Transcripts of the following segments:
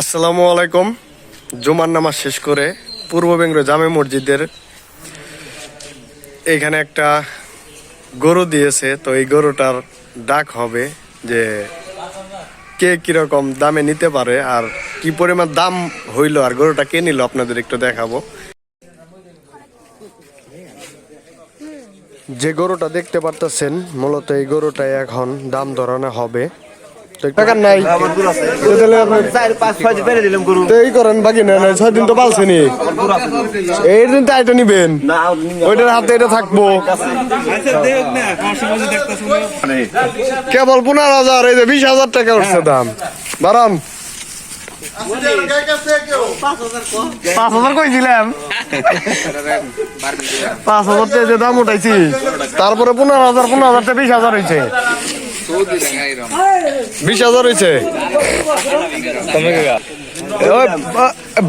আসসালামু আলাইকুম। জুমার নামাজ শেষ করে পূর্ব বেঙ্গল জামে মসজিদের এখানে একটা গরু দিয়েছে, তো এই গরুটার ডাক হবে যে কে কীরকম দামে নিতে পারে আর কি পরিমাণ দাম হইল আর গরুটা কে নিল আপনাদের একটু দেখাবো। যে গরুটা দেখতে পারতেছেন, মূলত এই গরুটাই এখন দাম ধরানো হবে। টাকা নাই। তাহলে ছয় দিন তো এই করেন বাকি না ছয় দিন তো পালছেনি এই দিন তো এটা নিবেন। ওইটার হাতে এটা থাকব। কেবল পনেরো হাজার এই যে বিশ হাজার টাকা উঠছে দাম। বারান পাঁচ হাজার কইছিলাম। পাঁচ হাজার দাম উঠাইছি। তারপরে পনেরো হাজার পনেরো হাজার টাকা বিশ হাজার হয়েছে বিশ হাজার হয়েছে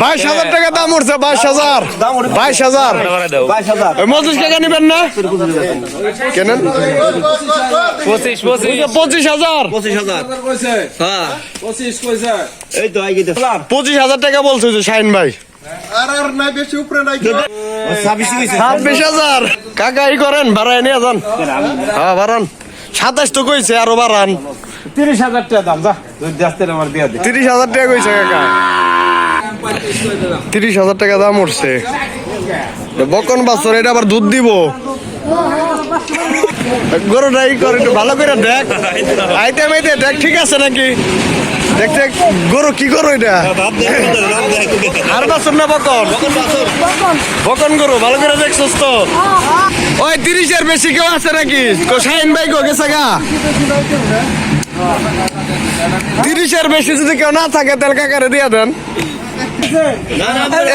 বাইশ হাজার টাকা দাম উঠছে বাইশ হাজার। বাইশ হাজার। হাজার টাকা নিবেন না? কেনেন পঁচিশ পঁচিশ। হাজার। পঁচিশ হাজার। হ্যাঁ। পঁচিশ পঁচিশ টাকা বলছে যে শাহিন ভাই। ছাব্বিশ হাজার। কাকা ই করেন বাড়ায় নিয়ে যান। হ্যাঁ বাড়ান। সাতাশ তো কইছে আরও বাড়ান। তিরিশ হাজার টাকা দাম যা। আমার দিয়ে দে। তিরিশ হাজার টাকা কইছে কাকা। তিরিশ হাজার টাকা দাম উঠছে। বকন বাছর এটা আবার দুধ দিব। গরুটা ই করে একটু ভালো করে দেখ। আইতে মাইতে দেখ ঠিক আছে নাকি? দেখতে গরু কি গরু এটা? আর বাছর না বকন? বকন গরু ভালো করে দেখছস তো ওই তিরিশের বেশি কেউ আছে নাকি? কো, শাহিন ভাই গেছে গা। তিরিশের বেশি যদি কেউ না থাকে, তাহলে কাকারে দিয়ে দেন।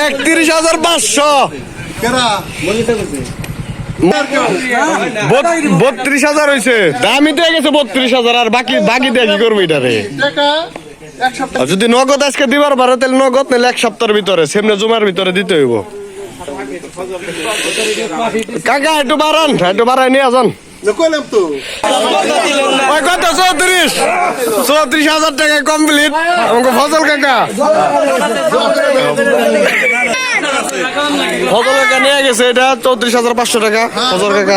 একত্রিশ হাজার পাঁচশো। বত- বত্রিশ হাজার হয়েছে দামি দিয়ে গেছে বত্রিশ হাজার, আর বাকি বাকি দিয়ে কি করব এটারে? যদি নগদ আজকে দিবার পারে, তাহলে নগদ, নাহলে এক সপ্তাহের ভিতরে, সেমনে জুমার ভিতরে দিতে হইব। কাকা একটু বাড়ান একটু বাড়াই নিয়ে কত? চৌত্রিশ চৌত্রিশ হাজার টাকা কমপ্লিট। আমাকে ফজল কাকা। ফজল কাকা নিয়ে গেছে এটা চৌত্রিশ হাজার পাঁচশো টাকা। ফজল কাকা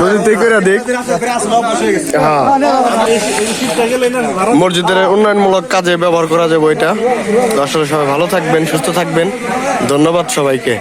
বুঝতে করে দিক হ্যাঁ মসজিদের উন্নয়নমূলক কাজে ব্যবহার করা যাবে এটা। আসলে সবাই ভালো থাকবেন সুস্থ থাকবেন। ধন্যবাদ সবাইকে।